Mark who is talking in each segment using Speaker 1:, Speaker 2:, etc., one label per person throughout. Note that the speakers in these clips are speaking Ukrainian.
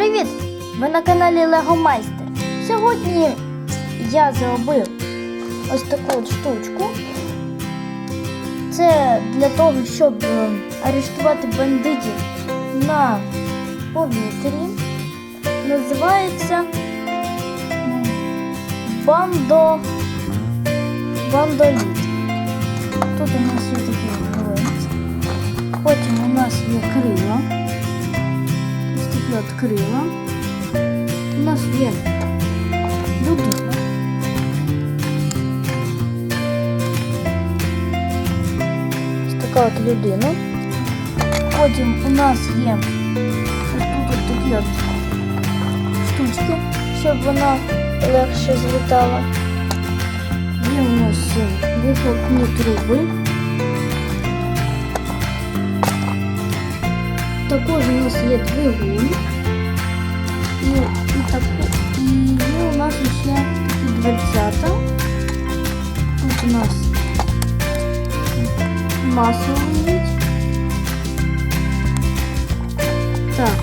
Speaker 1: Привіт! Ви на каналі Лего Майстер. Сьогодні я зробив ось таку от штучку. Це для того, щоб е, арештувати бандитів на повітрі. Називається бандо бандоліт. Тут у нас є вилиць. Потім у нас є крила. Ось такі. У нас є людина. Ось така от людина. Потім у нас є ось тут такі от штучки, щоб вона легше злітала. Є у нас вихлопні труби. Також у нас є двигун. І, і, таку, і є у нас ще такі дверцята. Тут у нас масло лежить. Так.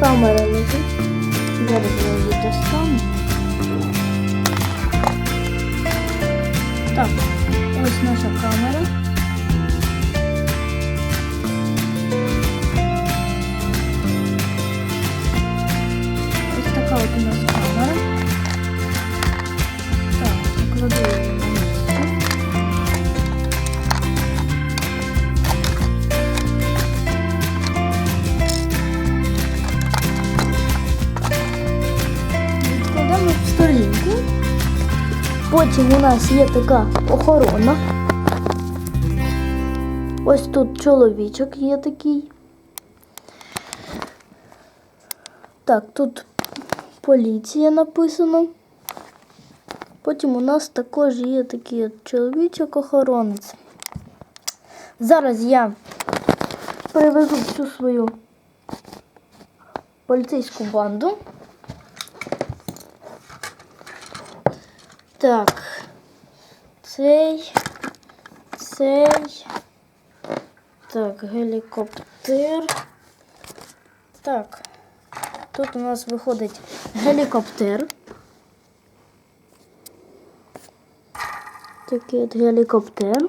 Speaker 1: Камера лежить. Так, ось наша камера. Потім у нас є така охорона. Ось тут чоловічок є такий. Так, тут поліція написано. Потім у нас також є такий чоловічок-охоронець. Зараз я привезу всю свою поліцейську банду. Так. Цей. Цей. Так, гелікоптер. Так. Тут у нас виходить гелікоптер. Такий от гелікоптер.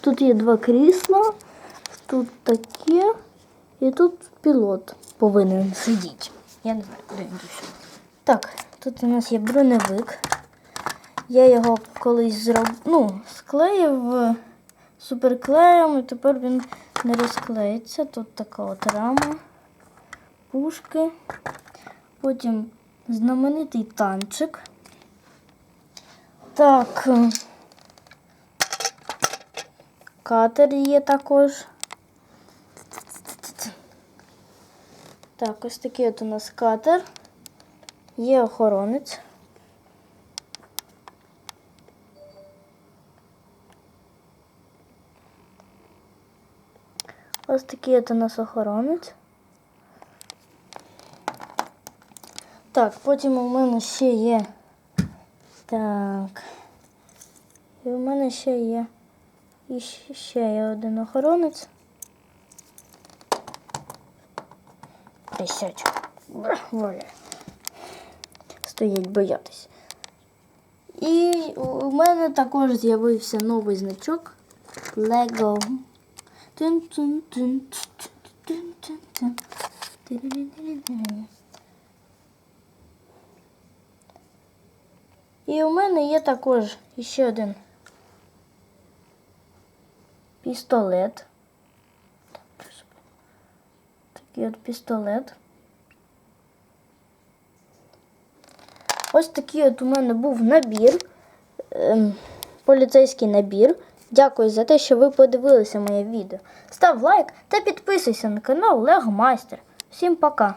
Speaker 1: Тут є два крісла. Тут таке. І тут пілот повинен сидіти. Я не знаю, куди він дійшов. Так, тут у нас є броневик. Я його колись зроб... ну, склеїв е, суперклеєм, і тепер він не розклеїться. Тут така от рама, пушки, потім знаменитий танчик. Так, е, катер є також. Так, ось такий от у нас катер. Є охоронець. Ось такий от у нас охоронець. Так, потім у мене ще є. Так. І у мене ще є. І ще- є один охоронець. Присядь. Воля. Стоять боятись. І у мене також з'явився новий значок Lego. Тин-тин-тин-тин-тин-тин. І у мене є також ще один пістолет. Такий от пістолет. Ось такий от у мене був набір, ем, поліцейський набір. Дякую за те, що ви подивилися моє відео. Став лайк та підписуйся на канал Лего Майстер. Всім пока!